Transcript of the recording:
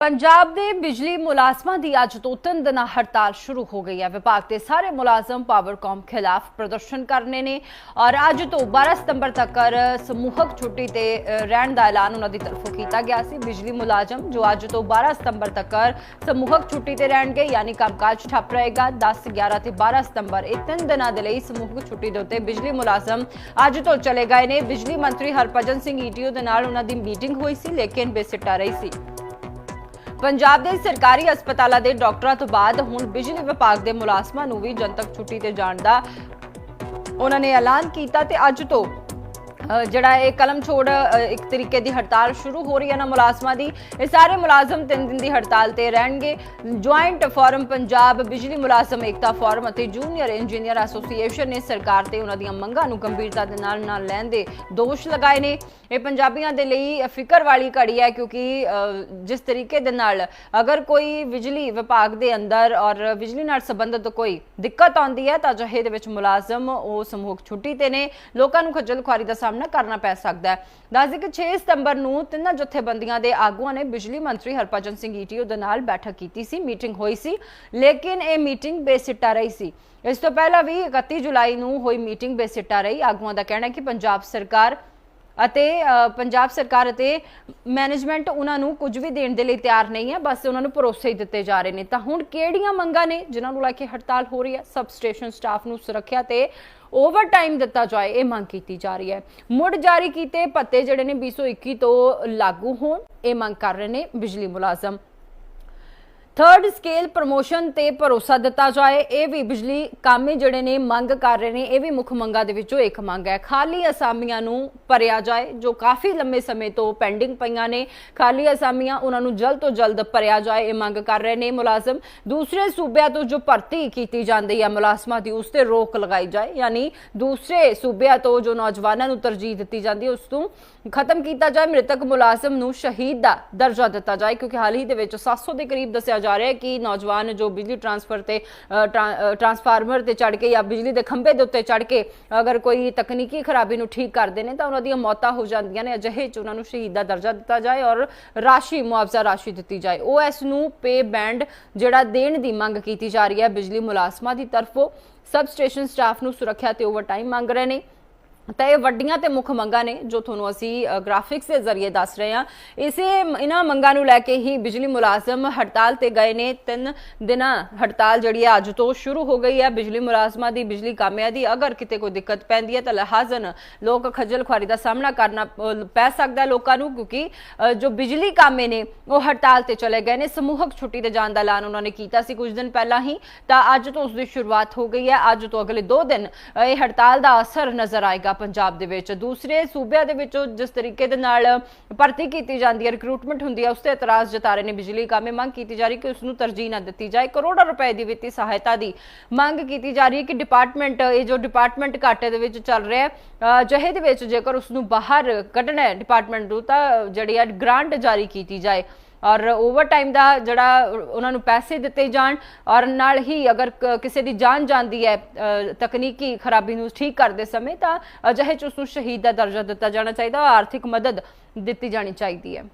ਪੰਜਾਬ ਦੇ ਬਿਜਲੀ ਮੁਲਾਜ਼ਮਾਂ ਦੀ ਅੱਜ ਤੋਂ ਤਿੰਨ ਦਿਨਾਂ ਹੜਤਾਲ ਸ਼ੁਰੂ ਹੋ ਗਈ ਹੈ। ਵਿਭਾਗ ਦੇ ਸਾਰੇ ਮੁਲਾਜ਼ਮ ਪਾਵਰਕਾਮ ਖਿਲਾਫ ਪ੍ਰਦਰਸ਼ਨ ਕਰਨੇ ਨੇ ਔਰ ਅੱਜ ਤੋਂ 12 ਸਤੰਬਰ ਤੱਕ ਸਮੂਹਕ ਛੁੱਟੀ ਤੇ ਰਹਿਣ ਦਾ ਐਲਾਨ ਉਹਨਾਂ ਦੀ ਤਰਫੋਂ ਕੀਤਾ ਗਿਆ ਸੀ। ਬਿਜਲੀ ਮੁਲਾਜ਼ਮ ਜੋ ਅੱਜ ਤੋਂ 12 ਸਤੰਬਰ ਤੱਕ ਸਮੂਹਕ ਛੁੱਟੀ ਤੇ ਰਹਿਣਗੇ, ਯਾਨੀ ਕੰਮਕਾਜ ਠੱਪ ਰਹੇਗਾ। 10 11 ਤੇ 12 ਸਤੰਬਰ ਇਹ ਤਿੰਨ ਦਿਨਾਂ ਦੇ ਲਈ ਸਮੂਹਕ ਛੁੱਟੀ ਦੇ ਉੱਤੇ ਬਿਜਲੀ ਮੁਲਾਜ਼ਮ ਅੱਜ ਤੋਂ ਚਲੇ ਗਏ ਨੇ। ਬਿਜਲੀ ਮੰਤਰੀ ਹਰਭਜਨ ਸਿੰਘ ਈਟੀਓ ਦੇ ਨਾਲ ਉਹਨਾਂ ਦੀ ਮੀਟਿੰਗ ਹੋਈ ਸੀ, ਲੇਕਿਨ ਬੇਸਿੱਟਾ ਰਹੀ ਸੀ। ਪੰਜਾਬ ਦੇ ਸਰਕਾਰੀ ਹਸਪਤਾਲਾਂ ਦੇ ਡਾਕਟਰਾਂ ਤੋਂ ਬਾਅਦ ਹੁਣ ਬਿਜਲੀ ਵਿਭਾਗ ਦੇ ਮੁਲਾਜ਼ਮਾਂ ਨੂੰ ਵੀ ਜਨਤਕ ਛੁੱਟੀ ਤੇ ਜਾਣ ਦਾ ਉਹਨਾਂ ਨੇ ਐਲਾਨ ਕੀਤਾ ਤੇ ਅੱਜ ਤੋਂ ਜਿਹੜਾ ਇਹ ਕਲਮ ਛੋੜ ਇੱਕ ਤਰੀਕੇ ਦੀ ਹੜਤਾਲ ਸ਼ੁਰੂ ਹੋ ਰਹੀ ਹੈ ਨਾ ਮੁਲਾਜ਼ਮਾਂ ਦੀ। ਇਹ ਸਾਰੇ ਮੁਲਾਜ਼ਮ ਤਿੰਨ ਦਿਨ ਦੀ ਹੜਤਾਲ ਤੇ ਰਹਿਣਗੇ। ਜੁਆਇੰਟ ਫੋਰਮ ਪੰਜਾਬ ਬਿਜਲੀ ਮੁਲਾਜ਼ਮ ਏਕਤਾ ਫੋਰਮ ਅਤੇ ਜੂਨੀਅਰ ਇੰਜੀਨੀਅਰ ਐਸੋਸੀਏਸ਼ਨ ਨੇ ਸਰਕਾਰ ਤੇ ਉਹਨਾਂ ਦੀਆਂ ਮੰਗਾਂ ਨੂੰ ਗੰਭੀਰਤਾ ਦੇ ਨਾਲ ਨਾਲ ਲੈਣ ਦੇ ਦੋਸ਼ ਲਗਾਏ ਨੇ। ਇਹ ਪੰਜਾਬੀਆਂ ਦੇ ਲਈ ਫਿਕਰ ਵਾਲੀ ਘੜੀ ਹੈ ਕਿਉਂਕਿ ਅ, ਜਿਸ ਤਰੀਕੇ ਦੇ ਨਾਲ ਅਗਰ ਕੋਈ ਬਿਜਲੀ ਵਿਭਾਗ ਦੇ ਅੰਦਰ ਔਰ ਬਿਜਲੀ ਨਾਲ ਸੰਬੰਧਿਤ ਕੋਈ ਦਿੱਕਤ ਆਉਂਦੀ ਹੈ ਤਾਂ ਅਜਿਹੇ ਦੇ ਵਿੱਚ ਮੁਲਾਜ਼ਮ ਉਹ ਸਮੂਹਕ ਛੁੱਟੀ ਤੇ ਨੇ। ਲੋਕਾਂ ਨੂੰ ਖੱਜਲ ਖੁਆਰੀ ਦਾ ਸਾਹਮਣਾ ਕਰਨਾ ਪੈ ਸਕਦਾ ਹੈ। ਦੱਸਦੇ ਕਿ 6 ਸਤੰਬਰ ਨੂੰ ਤਿੰਨਾਂ ਜਥੇਬੰਦੀਆਂ ਦੇ ਆਗੂਆਂ ਨੇ ਬਿਜਲੀ ਮੰਤਰੀ ਹਰਭਜਨ ਸਿੰਘ ਈਟੀਓ ਦੇ ਨਾਲ ਬੈਠਕ ਕੀਤੀ ਸੀ, ਮੀਟਿੰਗ ਹੋਈ ਸੀ, ਲੇਕਿਨ ਇਹ ਮੀਟਿੰਗ ਬੇਸਿੱਟਾ ਰਹੀ ਸੀ। ਇਸ ਤੋਂ ਪਹਿਲਾਂ ਵੀ 31 ਜੁਲਾਈ ਨੂੰ ਹੋਈ ਮੀਟਿੰਗ ਬੇਸਿੱਟਾ ਰਹੀ। ਆਗੂਆਂ ਦਾ ਕਹਿਣਾ ਹੈ ਕਿ ਪੰਜਾਬ ਸਰਕਾਰ ਅਤੇ ਪੰਜਾਬ ਸਰਕਾਰ ਅਤੇ ਮੈਨੇਜਮੈਂਟ ਉਹਨਾਂ ਨੂੰ ਕੁਝ ਵੀ ਦੇਣ ਦੇ ਲਈ ਤਿਆਰ ਨਹੀਂ ਹੈ, ਬਸ ਉਹਨਾਂ ਨੂੰ ਭਰੋਸੇ ਹੀ ਦਿੱਤੇ ਜਾ ਰਹੇ ਨੇ। ਤਾਂ ਹੁਣ ਕਿਹੜੀਆਂ ਮੰਗਾਂ ਨੇ ਜਿਨ੍ਹਾਂ ਨੂੰ ਲੈ ਕੇ ਹੜਤਾਲ ਹੋ ਰਹੀ ਹੈ? ਸਬ ਸਟੇਸ਼ਨ ਸਟਾਫ ਨੂੰ ਸੁਰੱਖਿਆ ਤੇ ਓਵਰ ਟਾਈਮ ਦਿੱਤਾ ਜਾਏ, ਇਹ ਮੰਗ ਕੀਤੀ ਜਾ ਰਹੀ ਹੈ। ਮੁੜ ਜਾਰੀ ਕੀਤੇ ਪੱਤੇ ਜਿਹੜੇ ਨੇ 2021 ਤੋਂ ਲਾਗੂ ਹੋਣ, ਇਹ ਮੰਗ ਕਰ ਰਹੇ ਨੇ ਬਿਜਲੀ ਮੁਲਾਜ਼ਮ। ਥਰਡ ਸਕੇਲ ਪ੍ਰੋਮੋਸ਼ਨ ਤੇ ਭਰੋਸਾ ਦਿੱਤਾ ਜਾਏ, ਇਹ ਵੀ ਬਿਜਲੀ ਕਾਮੇ ਜਿਹੜੇ ਨੇ ਮੰਗ ਕਰ ਰਹੇ ਨੇ, ਇਹ ਵੀ ਮੁੱਖ ਮੰਗਾਂ ਦੇ ਵਿੱਚੋਂ ਇੱਕ ਮੰਗ ਹੈ। ਖਾਲੀ ਅਸਾਮੀਆਂ ਨੂੰ ਭਰਿਆ ਜਾਏ, ਜੋ ਕਾਫੀ ਲੰਮੇ ਸਮੇਂ ਤੋਂ ਪੈਂਡਿੰਗ ਪਈਆਂ ਨੇ। ਖਾਲੀ ਅਸਾਮੀਆਂ ਉਹਨਾਂ ਨੂੰ ਜਲਦ ਤੋਂ ਜਲਦ ਭਰਿਆ ਜਾਏ, ਇਹ ਮੰਗ ਕਰ ਰਹੇ ਨੇ ਮੁਲਾਜ਼ਮ। ਦੂਸਰੇ ਸੂਬਿਆਂ ਤੋਂ ਜੋ ਭਰਤੀ ਕੀਤੀ ਜਾਂਦੀ ਹੈ ਮੁਲਾਜ਼ਮਾਂ ਦੀ, ਉਸ ਤੇ ਰੋਕ ਲਗਾਈ ਜਾਏ। ਯਾਨੀ ਦੂਸਰੇ ਸੂਬਿਆਂ ਤੋਂ ਜੋ ਨੌਜਵਾਨਾਂ ਨੂੰ ਤਰਜੀਹ ਦਿੱਤੀ ਜਾਂਦੀ ਹੈ, ਉਸ ਤੋਂ ਖਤਮ ਕੀਤਾ ਜਾਏ। ਮ੍ਰਿਤਕ ਮੁਲਾਜ਼ਮ ਨੂੰ ਸ਼ਹੀਦ ਦਾ ਦਰਜਾ ਦਿੱਤਾ ਜਾਏ, ਕਿਉਂਕਿ ਹਾਲ ਹੀ ਦੇ ਵਿੱਚ 700 ਦੇ ਕਰੀਬ ਦੱਸਿਆ ਜਾ ਰਿਹਾ ਹੈ ਕਿ ਨੌਜਵਾਨ ਜੋ ਬਿਜਲੀ ਟਰਾਂਸਫਰ ਤੇ ਟਰਾਂ- ਟਰਾਂਸਫਾਰਮਰ ਤੇ ਚੜ ਕੇ ਜਾਂ ਬਿਜਲੀ ਦੇ ਖੰਭੇ ਦੇ ਉੱਤੇ ਚੜ ਕੇ ਅਗਰ ਕੋਈ ਤਕਨੀਕੀ ਖਰਾਬੀ ਨੂੰ ਠੀਕ ਕਰਦੇ ਨੇ ਤਾਂ ਉਹਨਾਂ ਦੀਆਂ ਮੌਤਾਂ ਹੋ ਜਾਂਦੀਆਂ ਨੇ। ਅਜਿਹੇ ਚ ਉਹਨਾਂ ਨੂੰ ਸ਼ਹੀਦ ਦਾ ਦਰਜਾ ਦਿੱਤਾ ਜਾਏ ਔਰ ਰਾਸ਼ੀ, ਮੁਆਵਜ਼ਾ ਰਾਸ਼ੀ ਦਿੱਤੀ ਜਾਏ। ਉਹ ਇਸ ਨੂੰ ਪੇ ਬੈਂਡ ਜਿਹੜਾ ਦੇਣ ਦੀ ਮੰਗ ਕੀਤੀ ਜਾ ਰਹੀ ਹੈ ਬਿਜਲੀ ਮੁਲਾਜ਼ਮਾਂ ਦੀ ਤਰਫੋਂ। ਸਬ ਸਟੇਸ਼ਨ ਸਟਾਫ ਨੂੰ ਸੁਰੱਖਿਆ ਤੇ ਓਵਰਟਾਈਮ ਮੰਗ ਰਹੇ ਨੇ। ਤਾਂ ਇਹ ਵੱਡੀਆਂ ਤੇ ਮੁੱਖ ਮੰਗਾਂ ਨੇ ਜੋ ਤੁਹਾਨੂੰ ਅਸੀਂ ਗ੍ਰਾਫਿਕਸ ਦੇ ਜ਼ਰੀਏ ਦੱਸ ਰਹੇ ਹਾਂ। ਇਸੇ ਇਹਨਾਂ ਮੰਗਾਂ ਨੂੰ ਲੈ ਕੇ ਹੀ ਬਿਜਲੀ ਮੁਲਾਜ਼ਮ ਹੜਤਾਲ ਤੇ ਗਏ ਨੇ। ਤਿੰਨ ਦਿਨਾਂ ਹੜਤਾਲ ਜਿਹੜੀ ਹੈ ਅੱਜ ਤੋਂ ਸ਼ੁਰੂ ਹੋ ਗਈ ਹੈ। ਬਿਜਲੀ ਮੁਲਾਜ਼ਮਾਂ ਦੀ, ਬਿਜਲੀ ਕਾਮਿਆਂ ਦੀ ਅਗਰ ਕਿਤੇ ਕੋਈ ਦਿੱਕਤ ਪੈਂਦੀ ਹੈ ਤਾਂ ਲਹਾਜ਼ਨ ਲੋਕ ਖੱਜਲ ਖੁਆਰੀ ਦਾ ਸਾਹਮਣਾ ਕਰਨਾ ਪੈ ਸਕਦਾ ਲੋਕਾਂ ਨੂੰ ਕਿਉਂਕਿ ਜੋ ਬਿਜਲੀ ਕਾਮੇ ਨੇ, ਉਹ ਹੜਤਾਲ ਤੇ ਚਲੇ ਗਏ ਨੇ। ਸਮੂਹਕ ਛੁੱਟੀ ਤੇ ਜਾਣ ਦਾ ਐਲਾਨ ਉਹਨਾਂ ਨੇ ਕੀਤਾ ਸੀ ਕੁਝ ਦਿਨ ਪਹਿਲਾਂ ਹੀ। ਤਾਂ ਅੱਜ ਤੋਂ ਉਸ ਦੀ ਸ਼ੁਰੂਆਤ ਹੋ ਗਈ ਹੈ। ਅੱਜ ਤੋਂ ਅਗਲੇ 2 ਦਿਨ ਇਹ ਹੜਤਾਲ ਦਾ ਅਸਰ ਨਜ਼ਰ ਆਏਗਾ। ਪੰਜਾਬ ਦੇ ਵਿੱਚ। ਦੂਸਰੇ ਸੂਬਿਆਂ ਦੇ ਵਿੱਚੋਂ ਜਿਸ ਤਰੀਕੇ ਦੇ ਨਾਲ ਭਰਤੀ ਕੀਤੀ ਜਾਂਦੀ ਹੈ ਰਿਕਰੂਟਮੈਂਟ ਹੁੰਦੀ ਹੈ, ਉਸ ਤੇ ਇਤਰਾਜ਼ ਜਤਾ ਰਹੇ ਨੇ ਬਿਜਲੀ ਕਾਮੇ। ਮੰਗ ਕੀਤੀ ਜਾ ਰਹੀ ਕਿ ਉਸ ਨੂੰ ਤਰਜੀਹ ਨਾ ਦਿੱਤੀ ਜਾਏ। ਕਰੋੜਾਂ ਰੁਪਏ ਦੀ ਵਿੱਤੀ ਸਹਾਇਤਾ ਦੀ ਮੰਗ ਕੀਤੀ ਜਾ ਰਹੀ ਹੈ ਕਿ ਡਿਪਾਰਟਮੈਂਟ ਇਹ ਜੋ ਡਿਪਾਰਟਮੈਂਟ ਘਾਟੇ ਦੇ ਵਿੱਚ ਚੱਲ ਰਿਹਾ ਹੈ ਜਿਹੇ ਦੇ ਵਿੱਚ ਜੇਕਰ ਉਸ ਨੂੰ ਬਾਹਰ ਕੱਢਣਾ ਹੈ ਡਿਪਾਰਟਮੈਂਟ ਨੂੰ, ਤਾਂ ਜਿਹੜੀ ਹੈ ਗ੍ਰਾਂਟ ਜਾਰੀ ਕੀਤੀ ਜਾਏ। ਔਰ ਓਵਰ ਟਾਈਮ ਦਾ ਜਿਹੜਾ ਉਹਨਾਂ ਨੂੰ ਪੈਸੇ ਦਿੱਤੇ ਜਾਣ, ਔਰ ਨਾਲ ਹੀ ਅਗਰ ਕਿਸੇ ਦੀ ਜਾਨ ਜਾਂਦੀ ਹੈ ਤਕਨੀਕੀ ਖਰਾਬੀ ਨੂੰ ਠੀਕ ਕਰਦੇ ਸਮੇਂ ਤਾਂ ਅਜਿਹੇ ਚ ਉਸ ਨੂੰ ਸ਼ਹੀਦ ਦਾ ਦਰਜਾ ਦਿੱਤਾ ਜਾਣਾ ਚਾਹੀਦਾ, ਔਰ ਆਰਥਿਕ ਮਦਦ ਦਿੱਤੀ ਜਾਣੀ ਚਾਹੀਦੀ ਹੈ।